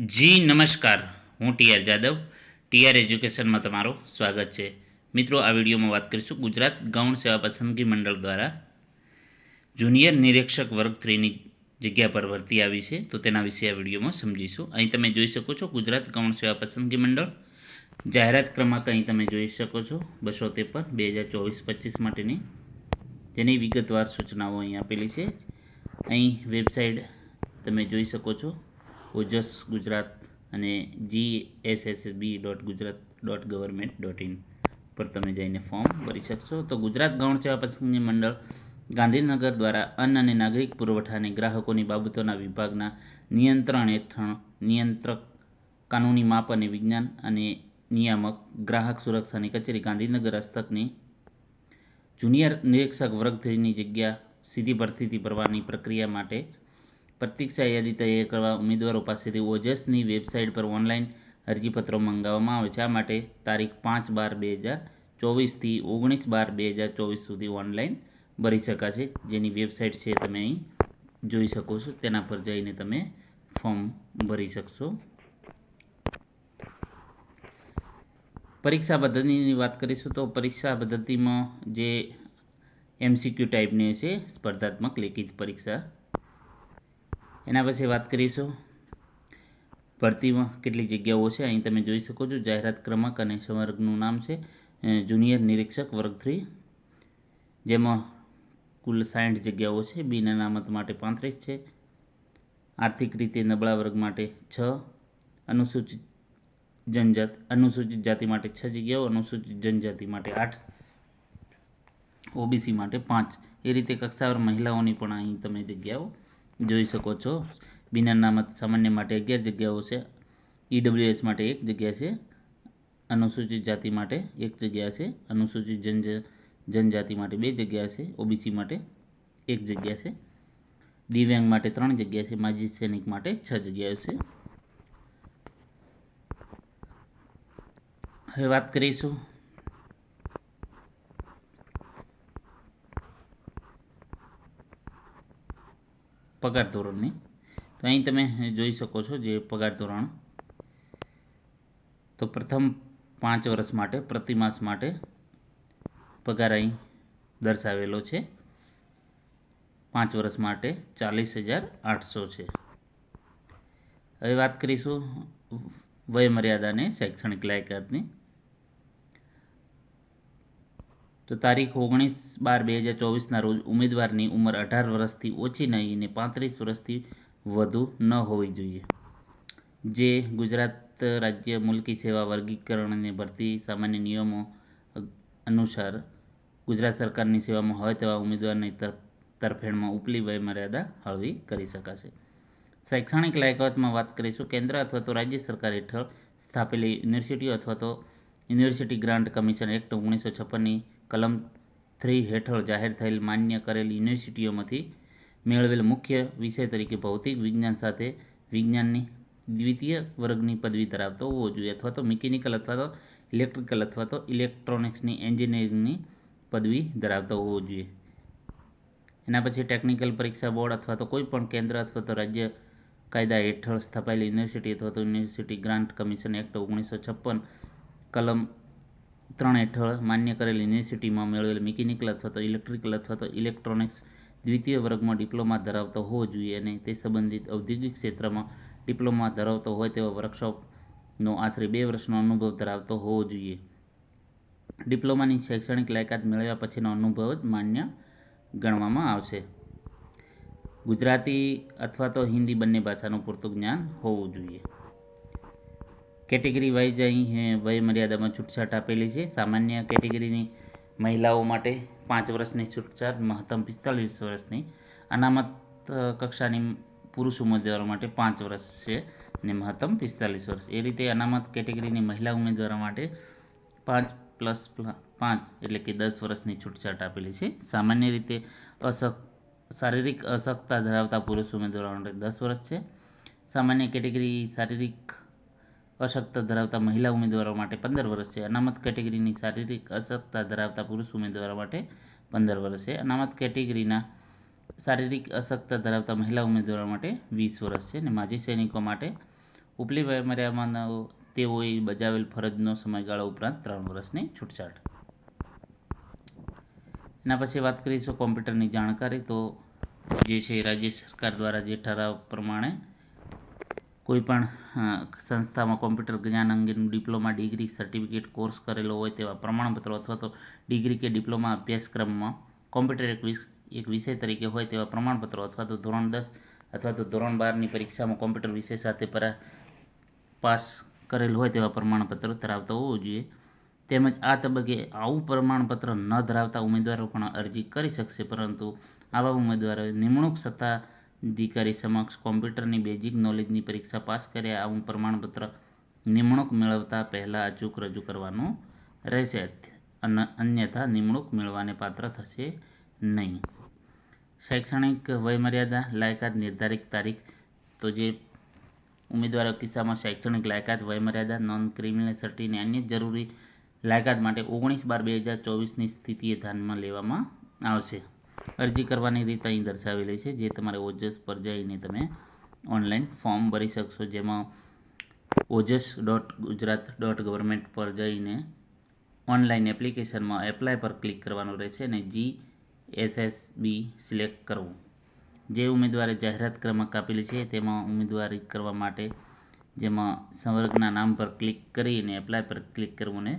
જી, નમસ્કાર. હું TR Jadav. TR એજ્યુકેશનમાં તમારું સ્વાગત છે. મિત્રો, આ વિડીયોમાં વાત કરીશું ગુજરાત ગૌણ સેવા પસંદગી મંડળ દ્વારા જુનિયર નિરીક્ષક વર્ગ થ્રીની જગ્યા પર ભરતી આવી છે. તો તેના વિશે આ વિડીયોમાં સમજીશું. અહીં તમે જોઈ શકો છો ગુજરાત ગૌણ સેવા પસંદગી મંડળ. જાહેરાત ક્રમાંક અહીં તમે જોઈ શકો છો બસો ત્રેપન, બે હજાર ચોવીસ, પચીસ માટેની. જેની વિગતવાર સૂચનાઓ અહીં આપેલી છે. અહીં વેબસાઇટ તમે જોઈ શકો છો. ઓજસ ગુજરાત અને G S S B dot Gujarat dot government dot in પર તમે જઈને ફોર્મ ભરી શકશો. તો ગુજરાત ગૌણ સેવા પસંદગી મંડળ ગાંધીનગર દ્વારા અન્ન અને નાગરિક પુરવઠા અને ગ્રાહકોની બાબતોના વિભાગના નિયંત્રણ હેઠળ નિયંત્રક કાનૂની માપ અને વિજ્ઞાન અને નિયામક ગ્રાહક સુરક્ષાની કચેરી ગાંધીનગર હસ્તકની જુનિયર નિરીક્ષક વર્ગ થ્રીની જગ્યા સીધી ભરતીથી ભરવાની પ્રક્રિયા માટે પ્રતીક્ષા યાદી તૈયાર કરવા ઉમેદવારો પાસેથી ઓજસની વેબસાઇટ પર ઓનલાઈન અરજીપત્રો મંગાવવામાં આવે છે. આ માટે તારીખ પાંચ બાર બે હજાર ચોવીસથી ઓગણીસ બાર બે હજાર ચોવીસ સુધી ઓનલાઈન ભરી શકાશે. જેની વેબસાઇટ છે તમે અહીં જોઈ શકો છો. તેના પર જઈને તમે ફોર્મ ભરી શકશો. પરીક્ષા પદ્ધતિની વાત કરીશું તો પરીક્ષા પદ્ધતિમાં જે એમસીક્યુ ટાઈપની છે, સ્પર્ધાત્મક લેખિત પરીક્ષા એના પછી વાત કરીશું ભરતીમાં કેટલી જગ્યાઓ છે. અહીં તમે જોઈ શકો છો જાહેરાત ક્રમાંક અને સંવર્ગનું નામ છે જુનિયર નિરીક્ષક વર્ગ થ્રી, જેમાં કુલ સાઠ જગ્યાઓ છે. બિન અનામત માટે પાંત્રીસ છે, આર્થિક રીતે નબળા વર્ગ માટે છ, અનુસૂચિત જનજાત, અનુસૂચિત જાતિ માટે છ જગ્યાઓ, અનુસૂચિત જનજાતિ માટે આઠ, ઓબીસી માટે પાંચ. એ રીતે કક્ષાવાર મહિલાઓની પણ અહીં તમે જગ્યાઓ જોઈ શકો છો. બિન અનામત સામાન્ય માટે અગિયાર જગ્યાઓ છે. ઈડબ્લ્યુએસ માટે એક જગ્યા છે. અનુસૂચિત જાતિ માટે એક જગ્યા છે. અનુસૂચિત જન જનજાતિ માટે બે જગ્યા છે. ઓબીસી માટે એક જગ્યા છે. દિવ્યાંગ માટે ત્રણ જગ્યા છે. માજી સૈનિક માટે છ જગ્યાઓ છે. હવે વાત કરીશું પગાર ધોરણની. તો અહીં તમે જોઈ શકો છો જે પગાર ધોરણ. તો પ્રથમ પાંચ વર્ષ માટે પ્રતિમાસ માટે પગાર અહીં દર્શાવેલો છે. પાંચ વર્ષ માટે ચાલીસ હજાર આઠસો છે. હવે વાત કરીશું વયમર્યાદાને શૈક્ષણિક લાયકાતની. તો તારીખ ઓગણીસ બાર બે હજાર ચોવીસના રોજ ઉમેદવારની ઉંમર અઢાર વર્ષથી ઓછી નહીં અને પાંત્રીસ વર્ષથી વધુ ન હોવી જોઈએ. જે ગુજરાત રાજ્ય મુલકી સેવા વર્ગીકરણ અને ભરતી સામાન્ય નિયમો અનુસાર ગુજરાત સરકારની સેવામાં હોય તેવા ઉમેદવારની તરફેણમાં ઉપલી વય મર્યાદા હળવી કરી શકાશે. શૈક્ષણિક લાયકાતમાં વાત કરીશું. કેન્દ્ર અથવા તો રાજ્ય સરકાર હેઠળ સ્થાપેલી યુનિવર્સિટીઓ અથવા તો યુનિવર્સિટી ગ્રાન્ટ કમિશન એક્ટ ઓગણીસો છપ્પનની કલમ થ્રી હેઠળ જાહેર થયેલ માન્ય કરેલ યુનિવર્સિટીઓમાંથી મેળવેલ મુખ્ય વિષય તરીકે ભૌતિક વિજ્ઞાન સાથે વિજ્ઞાનની દ્વિતીય વર્ગની પદવી ધરાવતો હોવો જોઈએ અથવા તો મિકેનિકલ અથવા તો ઇલેક્ટ્રિકલ અથવા તો ઇલેક્ટ્રોનિક્સની એન્જિનિયરિંગની પદવી ધરાવતો હોવો જોઈએ. એના પછી ટેકનિકલ પરીક્ષા બોર્ડ અથવા તો કોઈ પણ કેન્દ્ર અથવા તો રાજ્ય કાયદા હેઠળ સ્થપાયેલી યુનિવર્સિટી અથવા તો યુનિવર્સિટી ગ્રાન્ટ કમિશન એક્ટ ઓગણીસો છપ્પન કલમ ત્રણ હેઠળ માન્ય કરેલ યુનિવર્સિટીમાં મેળવેલ મિકેનિકલ અથવા તો ઇલેક્ટ્રિકલ અથવા તો ઇલેક્ટ્રોનિક્સ દ્વિતીય વર્ગમાં ડિપ્લોમા ધરાવતો હોવો જોઈએ અને તે સંબંધિત ઔદ્યોગિક ક્ષેત્રમાં ડિપ્લોમા ધરાવતો હોય તેવા વર્કશોપનો આશરે બે વર્ષનો અનુભવ ધરાવતો હોવો જોઈએ. ડિપ્લોમાની શૈક્ષણિક લાયકાત મેળવ્યા પછીનો અનુભવ જ માન્ય ગણવામાં આવશે. ગુજરાતી અથવા તો હિન્દી બંને ભાષાનું પૂરતું જ્ઞાન હોવું જોઈએ. કેટેગરી વાઇઝ અહીં વયમર્યાદામાં છૂટછાટ આપેલી છે. સામાન્ય કેટેગરીની મહિલાઓ માટે પાંચ વર્ષની છૂટછાટ, મહત્તમ પિસ્તાલીસ વર્ષની. અનામત કક્ષાની પુરુષ ઉમેદવારો માટે પાંચ વર્ષ છે અને મહત્તમ પિસ્તાલીસ વર્ષ. એ રીતે અનામત કેટેગરીની મહિલા ઉમેદવારો માટે પાંચ પ્લસ પાંચ એટલે કે દસ વર્ષની છૂટછાટ આપેલી છે. સામાન્ય રીતે અશક, શારીરિક અશક્તતા ધરાવતા પુરુષ ઉમેદવારો માટે દસ વર્ષ છે. સામાન્ય કેટેગરી શારીરિક અશક્તતા ધરાવતા મહિલા ઉમેદવારો માટે પંદર વર્ષ છે. અનામત કેટેગરીની શારીરિક અશક્તતા ધરાવતા પુરુષ ઉમેદવારો માટે પંદર વર્ષ છે. અનામત કેટેગરીના શારીરિક અશક્તતા ધરાવતા મહિલા ઉમેદવારો માટે વીસ વર્ષ છે અને માજી સૈનિકો માટે ઉપલી વયમર્યાદામાં તેઓએ બજાવેલ ફરજનો સમયગાળો ઉપરાંત ત્રણ વર્ષની છૂટછાટ. એના પછી વાત કરીશું કોમ્પ્યુટરની જાણકારી. તો જે છે રાજ્ય સરકાર દ્વારા જે ઠરાવ પ્રમાણે કોઈ પણ અ, સંસ્થામાં કોમ્પ્યુટર જ્ઞાન અંગેનું ડિપ્લોમા, ડિગ્રી, સર્ટિફિકેટ, કોર્સ કરેલો હોય તેવા પ્રમાણપત્રો અથવા તો ડિગ્રી કે ડિપ્લોમા અભ્યાસક્રમમાં કોમ્પ્યુટર એક એક વિષય તરીકે હોય તેવા પ્રમાણપત્રો અથવા તો ધોરણ દસ અથવા તો ધોરણ બારની પરીક્ષામાં કોમ્પ્યુટર વિષય સાથે પરા, પાસ કરેલ હોય તેવા પ્રમાણપત્ર ધરાવતા હોવું જોઈએ. તેમજ આ તબક્કે આવું પ્રમાણપત્ર ન ધરાવતા ઉમેદવારો પણ અરજી કરી શકશે, પરંતુ આવા ઉમેદવારોએ નિમણૂક સત્તાધિકારી સમક્ષ કોમ્પ્યુટરની બેઝિક નોલેજની પરીક્ષા પાસ કર્યા. આવું પ્રમાણપત્ર નિમણૂક મેળવતા પહેલાં અચૂક રજૂ કરવાનું રહેશે. અને, અન્યથા નિમણૂક મેળવવાને પાત્ર થશે નહીં. શૈક્ષણિક વયમર્યાદા, લાયકાત, નિર્ધારિત તારીખ. તો જે ઉમેદવારો કિસ્સામાં શૈક્ષણિક લાયકાત, વયમર્યાદા નોન ક્રિમિનલ સર્ટી અને અન્ય જરૂરી લાયકાત માટે ઓગણીસ બાર બે હજાર ચોવીસની સ્થિતિએ ધ્યાનમાં લેવામાં આવશે. અરજી કરવાની રીત અહીં દર્શાવેલી છે, જે તમારે ઓજસ પર જઈને તમે ઓનલાઈન ફોર્મ ભરી શકશો, જેમાં Ojas dot Gujarat dot government પર જઈને ઓનલાઈન એપ્લિકેશનમાં એપ્લાય પર ક્લિક કરવાનું રહેશે અને જી એસએસબી સિલેક્ટ કરવું. જે ઉમેદવારે જાહેરાત ક્રમાંક આપેલી છે, તેમાં ઉમેદવારી કરવા માટે જેમાં સંવર્ગના નામ પર ક્લિક કરીને એપ્લાય પર ક્લિક કરવું ને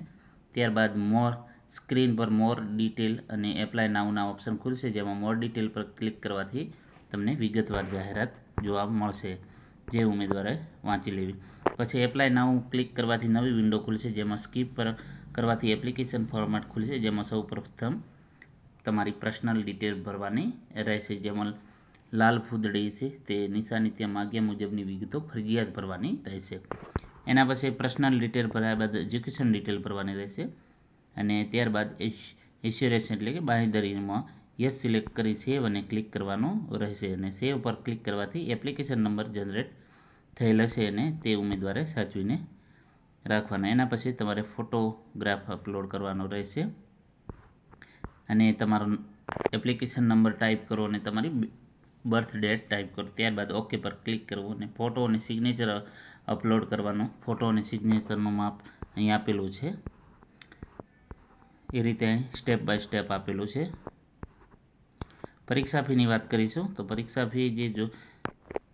ત્યારબાદ મોર સ્ક્રીન પર મોર ડિટેલ અને એપ્લાય નાઉના ઓપ્શન ખુલશે, જેમાં મોર ડિટેલ પર ક્લિક કરવાથી તમને વિગતવાર જાહેરાત જોવા મળશે, જે ઉમેદવારે વાંચી લેવી. પછી એપ્લાય નાઉ ક્લિક કરવાથી નવી વિન્ડો ખુલશે, જેમાં સ્કીપ પર કરવાથી એપ્લિકેશન ફોર્મેટ ખુલશે, જેમાં સૌ પ્રથમ તમારી પર્સનલ ડિટેલ ભરવાની રહેશે, જેમાં લાલ ફૂદડી છે, તે નિશાની ત્યાં માગ્યા મુજબની વિગતો ફરજિયાત ભરવાની રહેશે. એના પછી પર્સનલ ડિટેલ ભર્યા બાદ એજ્યુકેશન ડિટેલ ભરવાની રહેશે. અને ત્યારબાદ ઇન્સ્યોરન્સ એટલે કે બાંહેધરીમાં યસ સિલેક્ટ કરી સેવ અને ક્લિક કરવાનું રહેશે અને સેવ પર ક્લિક કરવાથી એપ્લિકેશન નંબર જનરેટ થયેલ હશે અને તે ઉમેદવારે સાચવીને રાખવાના. એના પછી તમારે ફોટોગ્રાફ અપલોડ કરવાનો રહેશે અને તમારો એપ્લિકેશન નંબર ટાઈપ કરો અને તમારી બર્થ ડેટ ટાઈપ કરો. ત્યારબાદ ઓકે પર ક્લિક કરવું અને ફોટો અને સિગ્નેચર અપલોડ કરવાનો. ફોટો અને સિગ્નેચરનું માપ અહીં આપેલું છે. એ રીતે સ્ટેપ બાય સ્ટેપ આપેલું છે. પરીક્ષા ફીની વાત કરીશું, તો પરીક્ષા ફી જે જો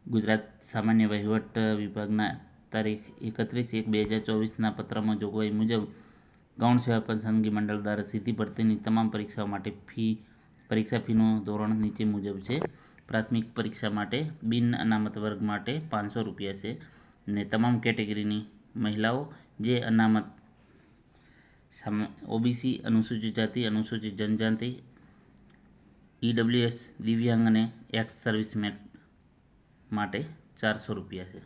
ગુજરાત સામાન્ય વહીવટ વિભાગના તારીખ એકત્રીસ એક બે હજાર ચોવીસના પત્રમાં જોગવાઈ મુજબ ગૌણ સેવા પસંદગી મંડળ દ્વારા સીધી ભરતીની તમામ પરીક્ષાઓ માટે ફી પરીક્ષા ફીનું ધોરણ નીચે મુજબ છે. પ્રાથમિક પરીક્ષા માટે બિન અનામત વર્ગ માટે પાંચસો રૂપિયા છે. ને તમામ કેટેગરીની મહિલાઓ જે અનામત ઓબીસી અનુસૂચિત જાતિ, અનુસૂચિત જનજાતિ ઈડબ્લ્યુએસ દિવ્યાંગ અને એક્સ સર્વિસમેન માટે ચારસો રૂપિયા છે.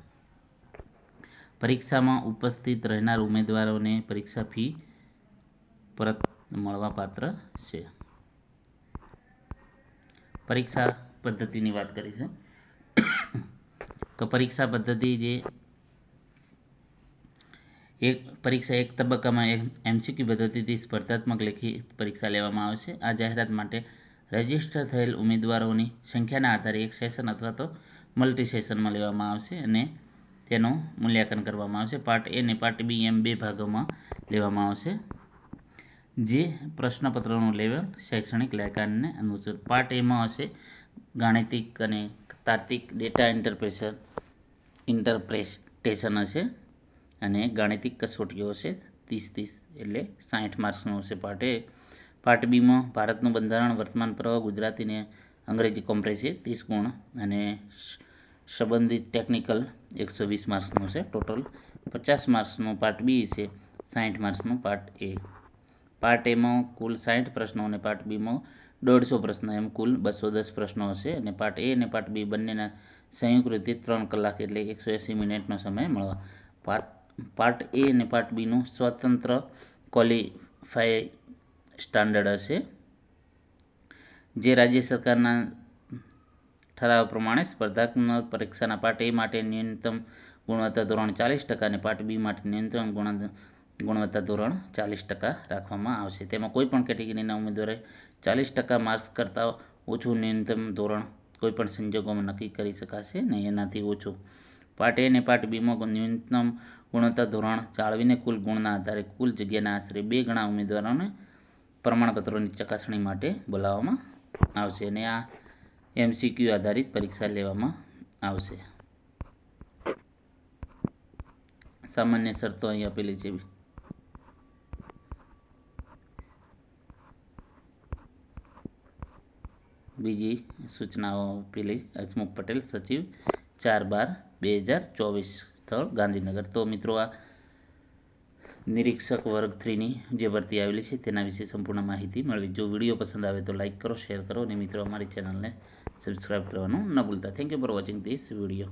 પરીક્ષામાં ઉપસ્થિત રહેનાર ઉમેદવારોને પરીક્ષા ફી પરત મળવાપાત્ર છે. પરીક્ષા પદ્ધતિની વાત કરીશું. તો પરીક્ષા પદ્ધતિ જે એક પરીક્ષા એક તબક્કામાં એક એમસીક્યુ પદ્ધતિથી સ્પર્ધાત્મક લેખિત પરીક્ષા લેવામાં આવશે આ જાહેરાત માટે રજિસ્ટર થયેલ ઉમેદવારોની સંખ્યાના આધારે એક સેશન અથવા તો મલ્ટી સેશનમાં લેવામાં આવશે અને તેનું મૂલ્યાંકન કરવામાં આવશે. પાર્ટ એ અને પાર્ટ બી એમ બે ભાગોમાં લેવામાં આવશે. જે પ્રશ્નપત્રનું લેવલ, શૈક્ષણિક લાયકાતને અનુસાર પાર્ટ એમાં હશે ગાણિતિક અને તાર્કિક ડેટા ઇન્ટરપ્રેશન, ઇન્ટરપ્રેટેશન હશે. અને ગાણિતિક કસોટીઓ હશે, ત્રીસ ત્રીસ એટલે સાઠ માર્ક્સનો હશે પાર્ટ એ. પાર્ટ બીમાં ભારતનું બંધારણ, વર્તમાન પ્રવાહ ગુજરાતીને અંગ્રેજી કોમ્પ્રેસિવ ત્રીસ ગુણ. અને સંબંધિત ટેકનિકલ એકસો વીસ માર્ક્સનો છે ટોટલ પચાસ માર્ક્સનો પાર્ટ બી છે સાઠ માર્ક્સનો પાર્ટ એ. પાર્ટ એમાં કુલ સાઠ પ્રશ્નો અને પાર્ટ બીમાં દોઢસો પ્રશ્ન, એમ કુલ બસો દસ પ્રશ્નો હશે. અને પાર્ટ એ અને પાર્ટ બી બંનેના સંયુક્ત રીતે ત્રણ કલાક એટલે એકસો એંસી મિનિટનો સમય મળવા. પાર્ટ પાર્ટ એ અને પાર્ટ બીનું સ્વતંત્ર ક્વોલિફાય સ્ટાન્ડર્ડ હશે. જે રાજ્ય સરકારના ઠરાવ પ્રમાણે સ્પર્ધાત્મક પરીક્ષાના પાર્ટ એ માટે ન્યૂનતમ ગુણવત્તા ધોરણ ચાલીસ ટકા અને પાર્ટ બી માટે ન્યૂનતમ ગુણ, ગુણવત્તા ધોરણ ચાલીસ ટકા રાખવામાં આવશે. તેમાં કોઈપણ કેટેગરીના ઉમેદવારે ચાલીસ ટકા માર્ક્સ કરતાં ઓછું ન્યૂનતમ ધોરણ કોઈપણ સંજોગોમાં નક્કી કરી શકાશે નહીં. એનાથી ઓછું. પાર્ટ એ અને પાર્ટ બીમાં ન્યૂનતમ ગુણવત્તા ધોરણ જાળવીને કુલ ગુણના આધારે કુલ જગ્યાના આશરે બે ગણા ઉમેદવારોને પ્રમાણપત્રોની ચકાસણી માટે બોલાવવામાં આવશે અને આ એમસીક્યુ આધારિત પરીક્ષા લેવામાં આવશે. સામાન્ય શરતો અહીં આપેલી છે. બીજી સૂચનાઓ આપેલી હસમુખ પટેલ, સચિવ, ચાર બાર, બે હજાર ચોવીસ. સ્થળ, ગાંધીનગર. તો મિત્રો, આ નિરીક્ષક વર્ગ થ્રીની જે ભરતી આવેલી છે, તેના વિશે સંપૂર્ણ માહિતી મળવી. જો વીડિયો પસંદ આવે તો લાઇક કરો, શેર કરો અને મિત્રો અમારી ચેનલને સબસ્ક્રાઈબ કરવાનું ન ભૂલતા. Thank you for watching this video